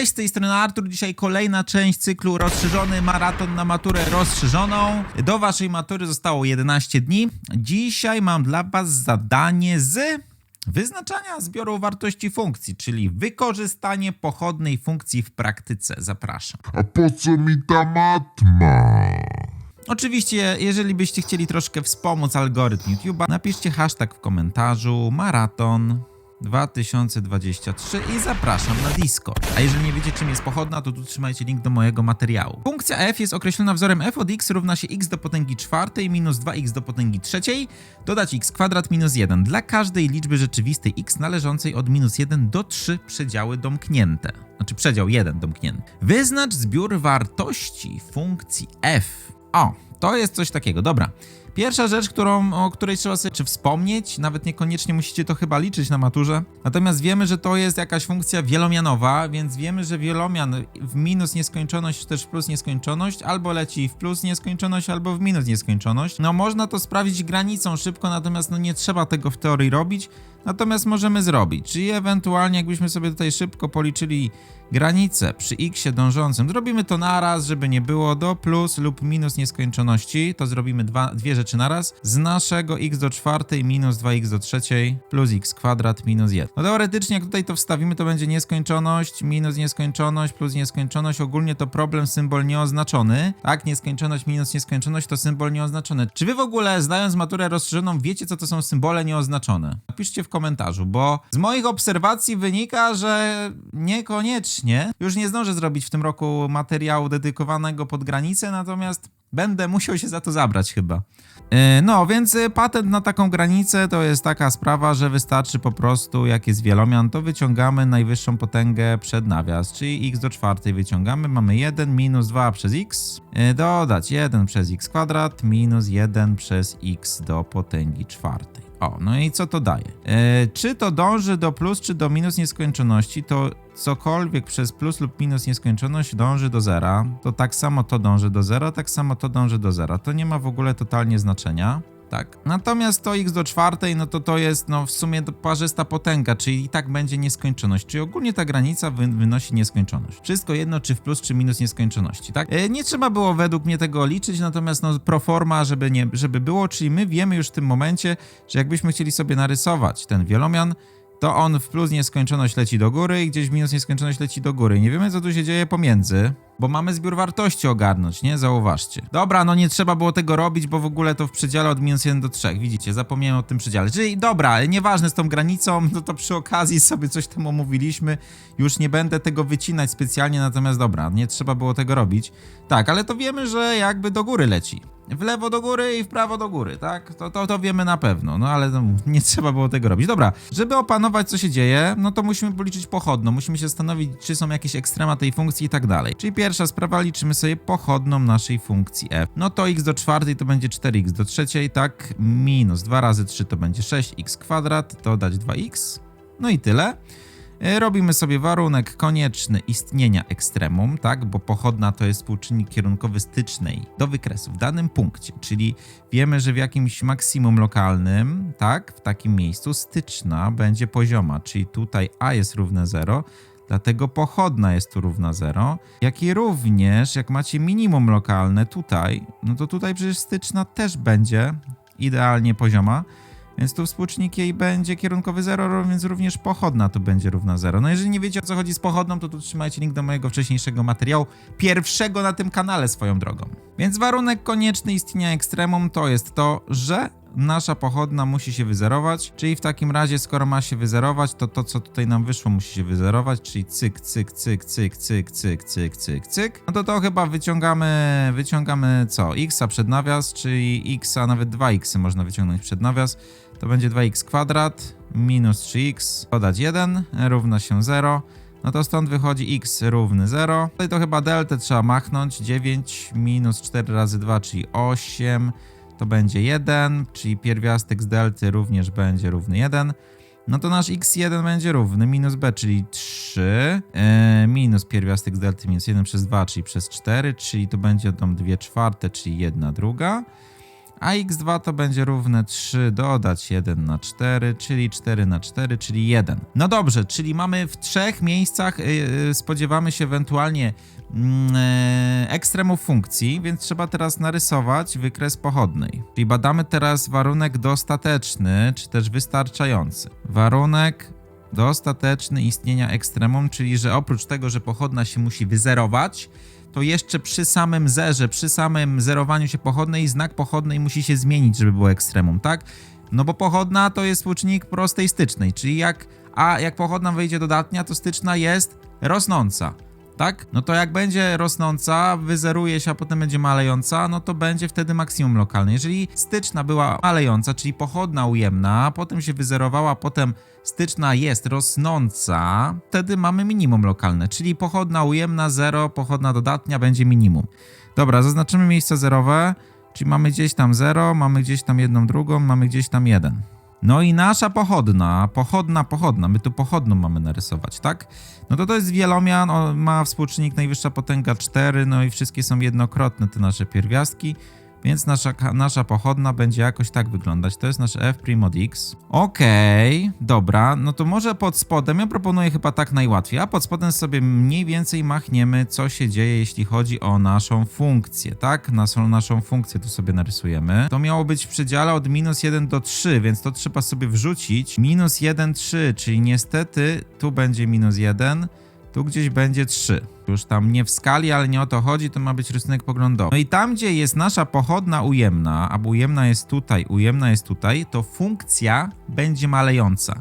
Cześć, z tej strony Artur. Dzisiaj kolejna część cyklu rozszerzony maraton na maturę rozszerzoną. Do waszej matury zostało 11 dni. Dzisiaj mam dla was zadanie z wyznaczania zbioru wartości funkcji, czyli wykorzystanie pochodnej funkcji w praktyce. Zapraszam. A po co mi ta matma? Oczywiście, jeżeli byście chcieli troszkę wspomóc algorytm YouTube'a, napiszcie hashtag w komentarzu maraton 2023 i zapraszam na Discord. A jeżeli nie wiecie czym jest pochodna, to tu trzymajcie link do mojego materiału. Funkcja f jest określona wzorem f od x równa się x do potęgi czwartej minus 2x do potęgi trzeciej, dodać x kwadrat minus 1 dla każdej liczby rzeczywistej x należącej od minus 1 do 3 przedziały domknięte. Znaczy przedział 1 domknięty. Wyznacz zbiór wartości funkcji f. O, to jest coś takiego, dobra. Pierwsza rzecz, którą, o której trzeba sobie czy wspomnieć, nawet niekoniecznie musicie to chyba liczyć na maturze, natomiast wiemy, że to jest jakaś funkcja wielomianowa, więc wiemy, że wielomian w minus nieskończoność, czy też w plus nieskończoność, albo leci w plus nieskończoność, albo w minus nieskończoność. No można to sprawdzić granicą szybko, natomiast no nie trzeba tego w teorii robić, natomiast możemy zrobić. Czyli ewentualnie jakbyśmy sobie tutaj szybko policzyli granicę przy x dążącym, zrobimy to naraz, żeby nie było do plus lub minus nieskończoności, to zrobimy dwa, dwie rzeczy naraz, z naszego x do czwartej minus 2x do trzeciej plus x kwadrat minus 1. No teoretycznie jak tutaj to wstawimy, to będzie nieskończoność minus nieskończoność plus nieskończoność, ogólnie to problem symbol nieoznaczony, tak, nieskończoność minus nieskończoność to symbol nieoznaczony. Czy wy w ogóle znając maturę rozszerzoną wiecie co to są symbole nieoznaczone? Napiszcie w komentarzu, bo z moich obserwacji wynika, że niekoniecznie. Już nie zdążę zrobić w tym roku materiału dedykowanego pod granicę, natomiast będę musiał się za to zabrać chyba. Yy, No, więc y, patent na taką granicę to jest taka sprawa, że wystarczy po prostu, jak jest wielomian, to wyciągamy najwyższą potęgę przed nawias, czyli x do czwartej wyciągamy, mamy 1 minus 2 przez x, yy, dodać 1 przez x kwadrat minus 1 przez x do potęgi czwartej. O, no i co to daje? Czy to dąży do plus, czy do minus nieskończoności, to cokolwiek przez plus lub minus nieskończoność dąży do zera, to tak samo to dąży do zera, tak samo to dąży do zera. To nie ma w ogóle totalnie znaczenia. Tak. Natomiast to x do czwartej, no to to jest no w sumie parzysta potęga, czyli i tak będzie nieskończoność. Czyli ogólnie ta granica wy, wynosi nieskończoność. Wszystko jedno, czy w plus, czy minus nieskończoności, tak? E, nie trzeba było według mnie tego liczyć, natomiast no pro forma, żeby, nie, żeby było, czyli my wiemy już w tym momencie, że jakbyśmy chcieli sobie narysować ten wielomian, to on w plus nieskończoność leci do góry i gdzieś w minus nieskończoność leci do góry. Nie wiemy, co tu się dzieje pomiędzy, bo mamy zbiór wartości ogarnąć, nie? Zauważcie. Dobra, no nie trzeba było tego robić, bo w ogóle to w przedziale od minus 1 do 3. Widzicie, zapomniałem o tym przedziale. Czyli dobra, nieważne z tą granicą, no to przy okazji sobie coś tam omówiliśmy. Już nie będę tego wycinać specjalnie, natomiast dobra, nie trzeba było tego robić. Tak, ale to wiemy, że jakby do góry leci. W lewo do góry i w prawo do góry, tak? To, to, to wiemy na pewno, no ale no, nie trzeba było tego robić. Dobra, żeby opanować co się dzieje, no to musimy policzyć pochodną, musimy się zastanowić, czy są jakieś ekstrema tej funkcji i tak dalej. Czyli pierwsza sprawa, liczymy sobie pochodną naszej funkcji f. No to x do czwartej to będzie 4x do trzeciej, tak? Minus 2 razy 3 to będzie 6x kwadrat, dodać 2x. No i tyle. E, Robimy sobie warunek konieczny istnienia ekstremum, tak? Bo pochodna to jest współczynnik kierunkowy stycznej do wykresu w danym punkcie, czyli wiemy, że w jakimś maksimum lokalnym, tak? W takim miejscu styczna będzie pozioma, czyli tutaj a jest równe 0, dlatego pochodna jest tu równa 0, jak i również jak macie minimum lokalne tutaj, no to tutaj przecież styczna też będzie idealnie pozioma, więc tu współczynnik jej będzie kierunkowy 0, więc również pochodna tu będzie równa 0. No jeżeli nie wiecie o co chodzi z pochodną, to tu trzymajcie link do mojego wcześniejszego materiału, pierwszego na tym kanale swoją drogą. Więc warunek konieczny istnienia ekstremum to jest to, że nasza pochodna musi się wyzerować, czyli w takim razie skoro ma się wyzerować, to to co tutaj nam wyszło musi się wyzerować, czyli cyk, cyk, cyk, cyk, cyk, cyk, cyk, cyk, cyk. No to to chyba wyciągamy, wyciągamy co? X przed nawias, czyli X, a nawet 2X można wyciągnąć przed nawias. To będzie 2x kwadrat minus 3x, dodać 1 równa się 0. No to stąd wychodzi x równy 0. Tutaj to chyba deltę trzeba machnąć. 9 minus 4 razy 2, czyli 8. To będzie 1, czyli pierwiastek z delty również będzie równy 1. No to nasz x1 będzie równy minus b, czyli 3, e, minus pierwiastek z delty minus 1 przez 2, czyli przez 4, czyli to będzie tam 2 czwarte, czyli 1 druga. A x2 to będzie równe 3 dodać 1 na 4, czyli 4 na 4, czyli 1. No dobrze, czyli mamy w trzech miejscach, yy, yy, spodziewamy się ewentualnie e, ekstremów funkcji, więc trzeba teraz narysować wykres pochodnej. Czyli badamy teraz warunek dostateczny, czy też wystarczający. Warunek dostateczny istnienia ekstremum, czyli że oprócz tego, że pochodna się musi wyzerować, to jeszcze przy samym zerze, przy samym zerowaniu się pochodnej, znak pochodnej musi się zmienić, żeby było ekstremum, tak? No bo pochodna to jest współczynnik prostej stycznej, czyli jak, a jak pochodna wyjdzie dodatnia, to styczna jest rosnąca tak? No to jak będzie rosnąca, wyzeruje się, a potem będzie malejąca, no to będzie wtedy maksimum lokalne. Jeżeli styczna była malejąca, czyli pochodna ujemna, potem się wyzerowała, potem styczna jest rosnąca, wtedy mamy minimum lokalne, czyli pochodna ujemna 0, pochodna dodatnia będzie minimum. Dobra, zaznaczymy miejsca zerowe, czyli mamy gdzieś tam 0, mamy gdzieś tam jedną drugą, mamy gdzieś tam jeden. No i nasza pochodna, pochodna, pochodna, my tu pochodną mamy narysować, tak? No to to jest wielomian, on ma współczynnik najwyższa potęga 4, no i wszystkie są jednokrotne te nasze pierwiastki, więc nasza, nasza pochodna będzie jakoś tak wyglądać. To jest nasz f' od x. Okej, dobra, no to może pod spodem, ja proponuję chyba tak najłatwiej, a pod spodem sobie mniej więcej machniemy, co się dzieje, jeśli chodzi o naszą funkcję, tak? Naszą, naszą funkcję tu sobie narysujemy. To miało być w przedziale od minus 1 do 3, więc to trzeba sobie wrzucić. Minus 1, 3, czyli niestety tu będzie minus 1, tu gdzieś będzie 3. Już tam nie w skali, ale nie o to chodzi, to ma być rysunek poglądowy. No i tam, gdzie jest nasza pochodna ujemna, albo ujemna jest tutaj, ujemna jest tutaj, to funkcja będzie malejąca.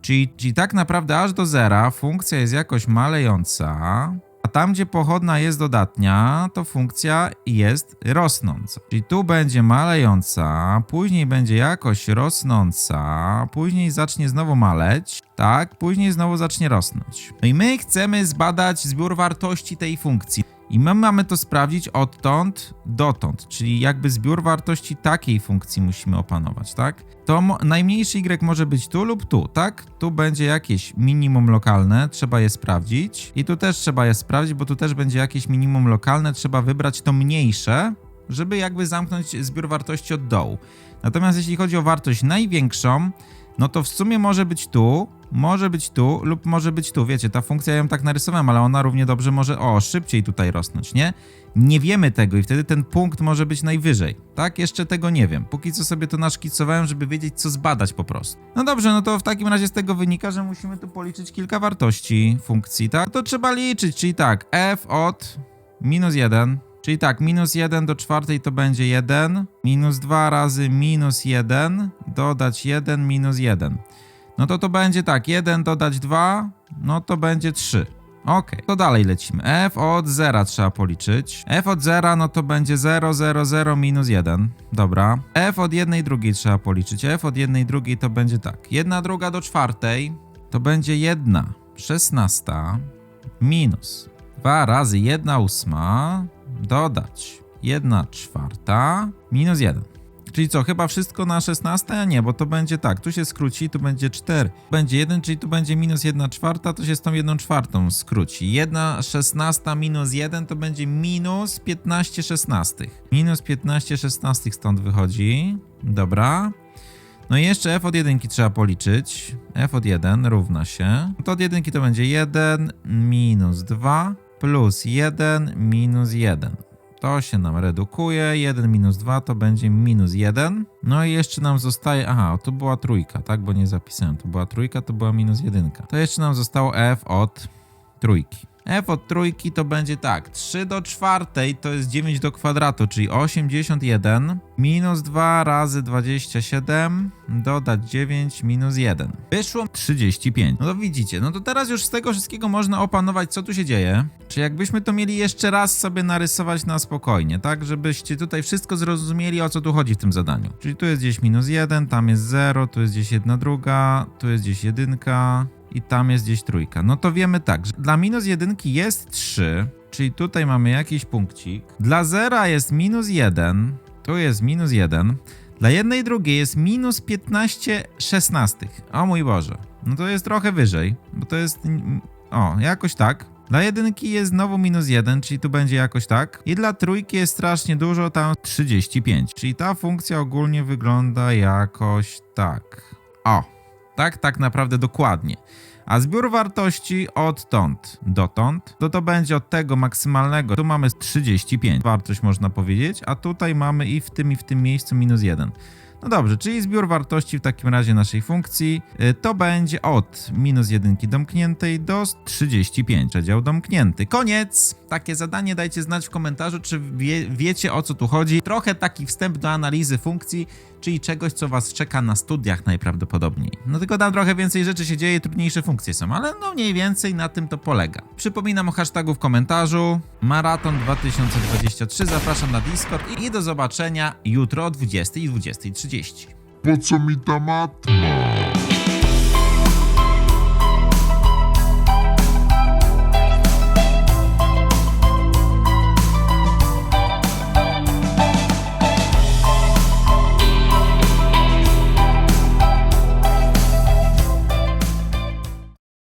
Czyli, czyli tak naprawdę aż do zera funkcja jest jakoś malejąca, a tam, gdzie pochodna jest dodatnia, to funkcja jest rosnąca. Czyli tu będzie malejąca, później będzie jakoś rosnąca, później zacznie znowu maleć, tak, później znowu zacznie rosnąć. No i my chcemy zbadać zbiór wartości tej funkcji. I my mamy to sprawdzić odtąd dotąd, czyli jakby zbiór wartości takiej funkcji musimy opanować, tak? To najmniejszy y może być tu lub tu, tak? Tu będzie jakieś minimum lokalne, trzeba je sprawdzić. I tu też trzeba je sprawdzić, bo tu też będzie jakieś minimum lokalne, trzeba wybrać to mniejsze, żeby jakby zamknąć zbiór wartości od dołu. Natomiast jeśli chodzi o wartość największą, no to w sumie może być tu, może być tu lub może być tu. Wiecie, ta funkcja ja ją tak narysowałem, ale ona równie dobrze może, o, szybciej tutaj rosnąć, nie? Nie wiemy tego i wtedy ten punkt może być najwyżej. Tak? Jeszcze tego nie wiem. Póki co sobie to naszkicowałem, żeby wiedzieć, co zbadać po prostu. No dobrze, no to w takim razie z tego wynika, że musimy tu policzyć kilka wartości funkcji, tak? To trzeba liczyć, czyli tak, f od minus 1 Czyli tak, minus 1 do czwartej to będzie 1, minus 2 razy minus 1, dodać 1, minus 1. No to to będzie tak, 1 dodać 2, no to będzie 3. Ok, to dalej lecimy. f od 0 trzeba policzyć. f od 0 no to będzie 0, 0, 0 minus 1. Dobra. f od 1 drugiej trzeba policzyć. f od 1 drugiej to będzie tak. 1 druga do czwartej to będzie 1 szesnasta minus 2 razy 1 ósma dodać 1 czwarta minus 1. Czyli co, chyba wszystko na 16? A nie, bo to będzie tak, tu się skróci, tu będzie 4. Będzie 1, czyli tu będzie minus 1 czwarta, to się z tą 1 czwartą skróci. 1 16 minus 1 to będzie minus 15 szesnastych. Minus 15 szesnastych stąd wychodzi. Dobra. No i jeszcze f od 1 trzeba policzyć. f od 1 równa się. To od 1 to będzie 1 minus 2 plus 1 minus 1. To się nam redukuje. 1 minus 2 to będzie minus 1. No i jeszcze nam zostaje. Aha, to była trójka, tak? Bo nie zapisałem. To była trójka, to była minus 1. To jeszcze nam zostało f od trójki. F od trójki to będzie tak. 3 do czwartej to jest 9 do kwadratu, czyli 81 minus 2 razy 27 dodać 9 minus 1. Wyszło 35. No to widzicie, no to teraz już z tego wszystkiego można opanować, co tu się dzieje. Czy jakbyśmy to mieli jeszcze raz sobie narysować na spokojnie, tak? Żebyście tutaj wszystko zrozumieli, o co tu chodzi w tym zadaniu. Czyli tu jest gdzieś minus 1, tam jest 0, tu jest gdzieś jedna druga, tu jest gdzieś jedynka i tam jest gdzieś trójka. No to wiemy tak, że dla minus jedynki jest 3, czyli tutaj mamy jakiś punkcik. Dla zera jest minus 1, tu jest minus 1. Dla jednej drugiej jest minus 15 szesnastych. O mój Boże. No to jest trochę wyżej, bo to jest... O, jakoś tak. Dla jedynki jest znowu minus 1, czyli tu będzie jakoś tak. I dla trójki jest strasznie dużo, tam 35. Czyli ta funkcja ogólnie wygląda jakoś tak. O, tak, tak naprawdę dokładnie. A zbiór wartości odtąd dotąd, to to będzie od tego maksymalnego. Tu mamy 35, wartość można powiedzieć, a tutaj mamy i w tym, i w tym miejscu minus 1. No dobrze, czyli zbiór wartości w takim razie naszej funkcji y, to będzie od minus 1 domkniętej do 35, przedział domknięty. Koniec! Takie zadanie dajcie znać w komentarzu, czy wie, wiecie o co tu chodzi. Trochę taki wstęp do analizy funkcji, czyli czegoś, co was czeka na studiach najprawdopodobniej. No tylko tam trochę więcej rzeczy się dzieje, trudniejsze funkcje są, ale no mniej więcej na tym to polega. Przypominam o hashtagu w komentarzu. Maraton 2023, zapraszam na Discord i, do zobaczenia jutro o 20 i 20.30. Po co mi ta matma?